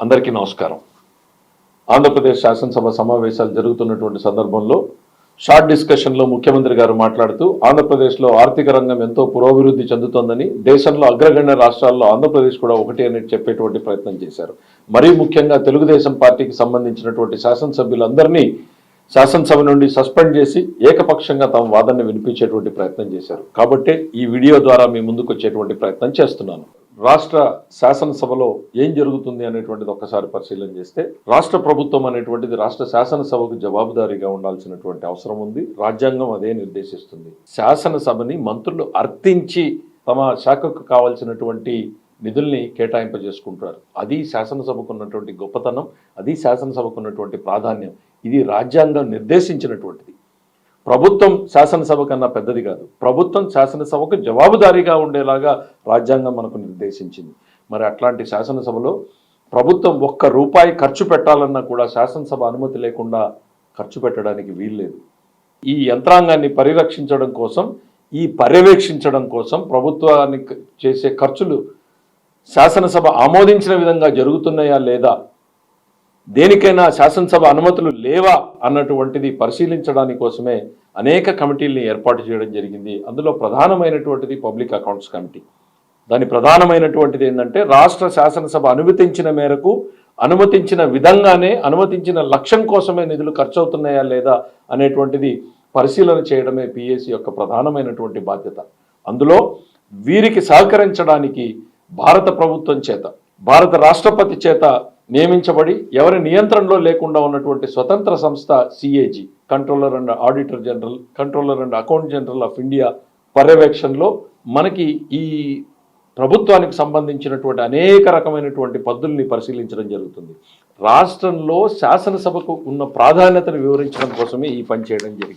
అందరికీ నమస్కారం. ఆంధ్రప్రదేశ్ శాసనసభ సమావేశాలు జరుగుతున్నటువంటి సందర్భంలో షార్ట్ డిస్కషన్లో ముఖ్యమంత్రి గారు మాట్లాడుతూ ఆంధ్రప్రదేశ్లో ఆర్థిక రంగం ఎంతో పురోభివృద్ధి చెందుతోందని దేశంలో అగ్రగణ్య రాష్ట్రాల్లో ఆంధ్రప్రదేశ్ కూడా ఒకటి అని చెప్పేటువంటి ప్రయత్నం చేశారు. మరీ ముఖ్యంగా తెలుగుదేశం పార్టీకి సంబంధించినటువంటి శాసనసభ్యులందరినీ శాసనసభ నుండి సస్పెండ్ చేసి ఏకపక్షంగా తమ వాదనని వినిపించేటువంటి ప్రయత్నం చేశారు. కాబట్టి ఈ వీడియో ద్వారా మీ ముందుకు వచ్చేటువంటి ప్రయత్నం చేస్తున్నాను. రాష్ట్ర శాసనసభలో ఏం జరుగుతుంది అనేటువంటిది ఒక్కసారి పరిశీలన చేస్తే రాష్ట్ర ప్రభుత్వం అనేటువంటిది రాష్ట్ర శాసనసభకు జవాబుదారీగా ఉండాల్సినటువంటి అవసరం ఉంది. రాజ్యాంగం అదే నిర్దేశిస్తుంది. శాసనసభని మంత్రులు అర్థించి తమ శాఖకు కావాల్సినటువంటి నిధుల్ని కేటాయింపజేసుకుంటారు అది శాసనసభకు ఉన్నటువంటి గొప్పతనం అది శాసనసభకు ఉన్నటువంటి ప్రాధాన్యం. ఇది రాజ్యాంగం నిర్దేశించినటువంటిది. ప్రభుత్వం శాసనసభ కన్నా పెద్దది కాదు. ప్రభుత్వం శాసనసభకు జవాబుదారీగా ఉండేలాగా రాజ్యాంగం మనకు నిర్దేశించింది. మరి అట్లాంటి శాసనసభలో ప్రభుత్వం ఒక్క రూపాయి ఖర్చు పెట్టాలన్నా కూడా శాసనసభ అనుమతి లేకుండా ఖర్చు పెట్టడానికి వీల్లేదు. ఈ యంత్రాంగాన్ని పరిరక్షించడం కోసం ఈ పర్యవేక్షించడం కోసం ప్రభుత్వానికి చేసే ఖర్చులు శాసనసభ ఆమోదించిన విధంగా జరుగుతున్నాయా లేదా దేనికైనా శాసనసభ అనుమతులు లేవా అన్నటువంటిది పరిశీలించడానికి కోసమే అనేక కమిటీల్ని ఏర్పాటు చేయడం జరిగింది. అందులో ప్రధానమైనటువంటిది పబ్లిక్ అకౌంట్స్ కమిటీ. దాని ప్రధానమైనటువంటిది ఏంటంటే రాష్ట్ర శాసనసభ అనుమతించిన మేరకు అనుమతించిన విధంగానే అనుమతించిన లక్ష్యం కోసమే నిధులు ఖర్చు అవుతున్నాయా లేదా అనేటువంటిది పరిశీలన చేయడమే పిఎస్సి యొక్క ప్రధానమైనటువంటి బాధ్యత. అందులో వీరికి సహకరించడానికి భారత ప్రభుత్వం చేత భారత రాష్ట్రపతి చేత నియమించబడి ఎవరి నియంత్రణలో లేకుండా ఉన్నటువంటి స్వతంత్ర సంస్థ CAG controller and auditor general controller and account general of India పర్యవేక్షణలో మనకి ఈ ప్రభుత్వానికి సంబంధించినటువంటి అనేక రకమైనటువంటి పద్ధతుల్ని పరిశీలించడం జరుగుతుంది. రాష్ట్రంలో శాసనసభకు ఉన్న ప్రాధాన్యతను వివరించడం కోసమే ఈ పని చేయడం జరిగింది.